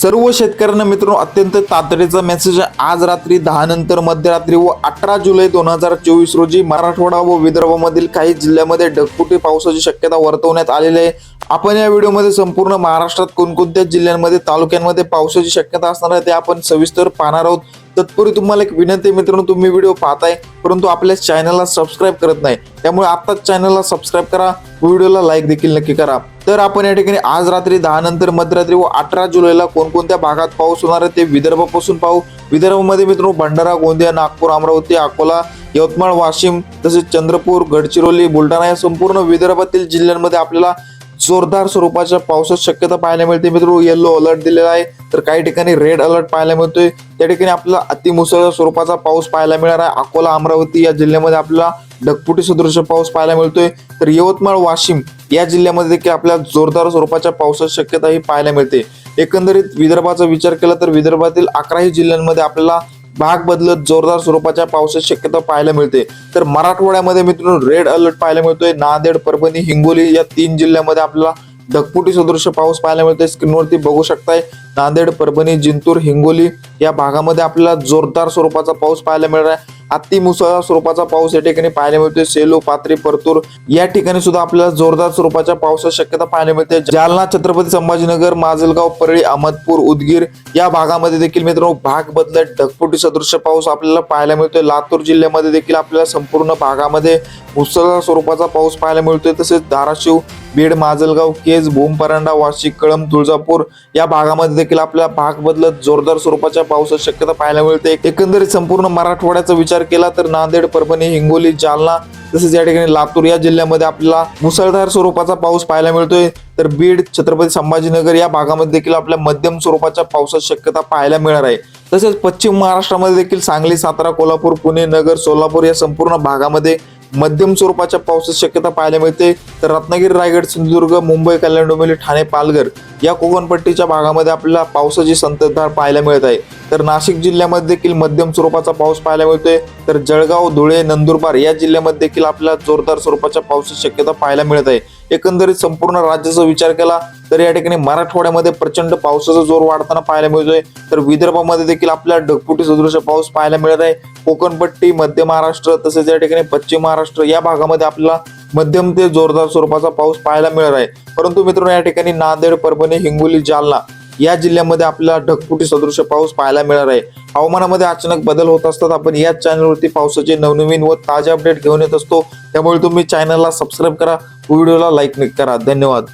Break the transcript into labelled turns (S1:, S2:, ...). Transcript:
S1: सर्व शेतकऱ्यांना मित्रांनो अत्यंत तातडीचा मेसेज आहे. आज रात्री दहा नंतर मध्यरात्री व अठरा जुलै दोन हजार चोवीस रोजी मराठवाडा व विदर्भामधील काही जिल्ह्यामध्ये ढगफुटी पावसाची शक्यता वर्तवण्यात आलेली आहे. आपण या व्हिडिओमध्ये संपूर्ण महाराष्ट्रात कोणकोणत्या जिल्ह्यांमध्ये तालुक्यांमध्ये पावसाची शक्यता असणार आहे ते आपण सविस्तर पाहणार आहोत. तत्पूर्वी तुम्हाला एक विनंती मित्रांनो तुम्ही व्हिडिओ पाहताय परंतु आपल्या चॅनलला सबस्क्राईब करत नाही. त्यामुळे आत्ताच चॅनलला सबस्क्राईब करा व्हिडिओला लाईक देखील नक्की करा. तर आपण या ठिकाणी आज रात्री दहा नंतर मध्यरात्री व अठरा जुलैला कोणकोणत्या भागात पाऊस होणार आहे ते विदर्भापासून पाहू. विदर्भामध्ये मित्रांनो भंडारा गोंदिया नागपूर अमरावती अकोला यवतमाळ वाशिम तसेच चंद्रपूर गडचिरोली बुलढाणा या संपूर्ण विदर्भातील जिल्ह्यांमध्ये आपल्याला जोरदार स्वरूपाच्या पावसाची शक्यता पाहायला मिळते. मित्र येल्लो अलर्ट दिलेला आहे. तर काही ठिकाणी रेड अलर्ट पाहायला मिळतोय. त्या ठिकाणी आपल्याला अतिमुसळ स्वरूपाचा पाऊस पाहायला मिळणार आहे. अकोला अमरावती या जिल्ह्यामध्ये आपल्याला ढगफुटी सदृश पाऊस पाहायला मिळतोय. तर यवतमाळ वाशिम या जिल्ह्यामध्ये देखील आपल्याला जोरदार स्वरूपाच्या पावसाची शक्यता ही पाहायला मिळते. एकंदरीत विदर्भाचा विचार केला तर विदर्भातील अकराही जिल्ह्यांमध्ये आपल्याला भाग बदलत जोरदार स्वरूपाच्या पावसाची शक्यता पाहायला मिळते. तर मराठवाड्यामध्ये मित्रांनो रेड अलर्ट पाहायला मिळतोय. नांदेड परभणी हिंगोली या तीन जिल्ह्यामध्ये आपल्याला ढगफुटी सदृश पाऊस पाहायला मिळतोय. स्क्रीनवरती बघू शकताय. नांदेड परभणी जिंतूर हिंगोली या भागामध्ये आपल्याला जोरदार स्वरूपाचा पाऊस पाहायला मिळणार आहे. अतिमुसळधार स्वरूपाचा पाऊस या ठिकाणी पाहायला मिळतोय. सेलू पात्री परतूर या ठिकाणी सुद्धा आपल्याला जोरदार स्वरूपाच्या पावसाची शक्यता पाहायला मिळते. जालना छत्रपती संभाजीनगर माजलगाव परळी अहमदपूर उदगीर या भागामध्ये देखील मित्रांनो भाग बदलत ढगफुटी सदृश पाऊस आपल्याला पाहायला मिळतोय. लातूर जिल्ह्यामध्ये देखील आपल्याला संपूर्ण भागामध्ये मुसळधार स्वरूपाचा पाऊस पाहायला मिळतोय. तसेच धाराशिव बीड माजलगाव केज भूमपरांडा वाशिक कळम तुळजापूर या भागामध्ये देखील आपल्याला भाग बदलत जोरदार स्वरूपाच्या पावसाची शक्यता पाहायला मिळते. एकंदरीत संपूर्ण मराठवाड्याचा विचार केला तर नांदेड परभणी हिंगोली जालना तसेच या ठिकाणी लातूर या जिल्ह्यामध्ये आपल्याला मुसळधार स्वरूपाचा पाऊस पाहायला मिळतोय. तर बीड छत्रपती संभाजीनगर या भागामध्ये देखील आपल्या मध्यम स्वरूपाच्या पावसाची शक्यता पाहायला मिळणार आहे. तसेच पश्चिम महाराष्ट्रामध्ये देखील सांगली सातारा कोल्हापूर पुणे नगर सोलापूर या संपूर्ण भागामध्ये मध्यम स्वरूपाच्या पावसाची शक्यता पाहायला मिळते. तर रत्नागिरी रायगड सिंधुदुर्ग मुंबई कल्याण डोंबिवली ठाणे पालघर या कोकणपट्टीच्या भागामध्ये आपल्याला पावसाची संततधार पाहायला मिळत आहे. तर नाशिक जिल्ह्यामध्ये देखील मध्यम स्वरूपाचा पाऊस पाहायला मिळतोय. तर जळगाव धुळे नंदुरबार या जिल्ह्यामध्ये देखील आपल्याला जोरदार स्वरूपाच्या पावसाची शक्यता पाहायला मिळत आहे. एकंदरीत संपूर्ण राज्याचा विचार केला तर या ठिकाणी मराठवाड्यामध्ये प्रचंड पावसाचा जोर वाढताना पाहायला मिळतोय. तर विदर्भामध्ये देखील आपल्याला ढगपुटी सदृश पाऊस पाहायला मिळत आहे. कोकणपट्टी मध्य महाराष्ट्र तसेच या ठिकाणी पश्चिम महाराष्ट्र या भागामध्ये आपल्याला मध्यम ते जोरदार स्वरूपाचा पाऊस पाहायला मिळत आहे. परंतु मित्रांनो या ठिकाणी नांदेड परभणी हिंगोली जालना या जिल्ह्यामध्ये आपल्याला ढगफुटी सदृश पाऊस पाहायला मिळणार आहे. हवामानामध्ये अचानक बदल होत असतात. आपण याच चॅनलवरती पावसाचे नवनवीन व ताजे अपडेट घेऊन येत असतो. त्यामुळे तुम्ही चॅनलला सबस्क्राईब करा. व्हिडिओला लाईक करा. धन्यवाद.